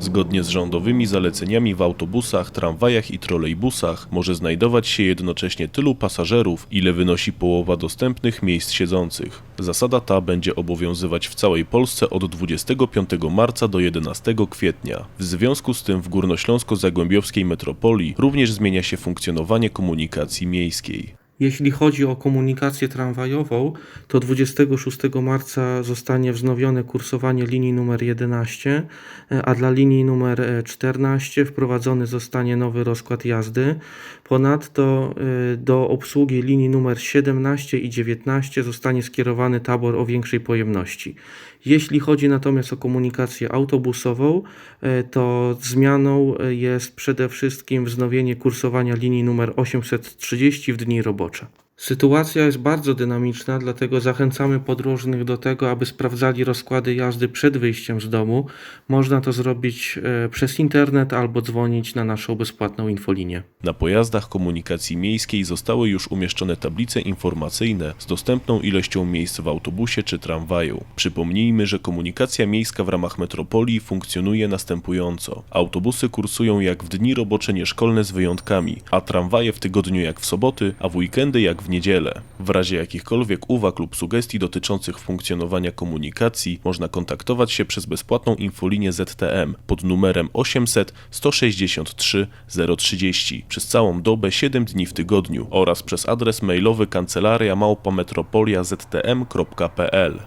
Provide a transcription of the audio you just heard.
Zgodnie z rządowymi zaleceniami w autobusach, tramwajach i trolejbusach może znajdować się jednocześnie tylu pasażerów, ile wynosi połowa dostępnych miejsc siedzących. Zasada ta będzie obowiązywać w całej Polsce od 25 marca do 11 kwietnia. W związku z tym w Górnośląsko-Zagłębiowskiej metropolii również zmienia się funkcjonowanie komunikacji miejskiej. Jeśli chodzi o komunikację tramwajową, to 26 marca zostanie wznowione kursowanie linii numer 11, e, a dla linii numer e, 14 wprowadzony zostanie nowy rozkład jazdy. Ponadto e, do obsługi linii numer 17 i 19 zostanie skierowany tabor o większej pojemności. Jeśli chodzi natomiast o komunikację autobusową, e, to zmianą e, jest przede wszystkim wznowienie kursowania linii numer 830 w dni robocze. oczy. Sytuacja jest bardzo dynamiczna, dlatego zachęcamy podróżnych do tego, aby sprawdzali rozkłady jazdy przed wyjściem z domu. Można to zrobić e, przez internet albo dzwonić na naszą bezpłatną infolinię. Na pojazdach komunikacji miejskiej zostały już umieszczone tablice informacyjne z dostępną ilością miejsc w autobusie czy tramwaju. Przypomnijmy, że komunikacja miejska w ramach metropolii funkcjonuje następująco. Autobusy kursują jak w dni robocze nieszkolne z wyjątkami, a tramwaje w tygodniu jak w soboty, a w weekendy jak w niedzielę. W razie jakichkolwiek uwag lub sugestii dotyczących funkcjonowania komunikacji można kontaktować się przez bezpłatną infolinię ZTM pod numerem 800 163 030 przez całą dobę 7 dni w tygodniu oraz przez adres mailowy kancelaria małpa metropolia ztm.pl.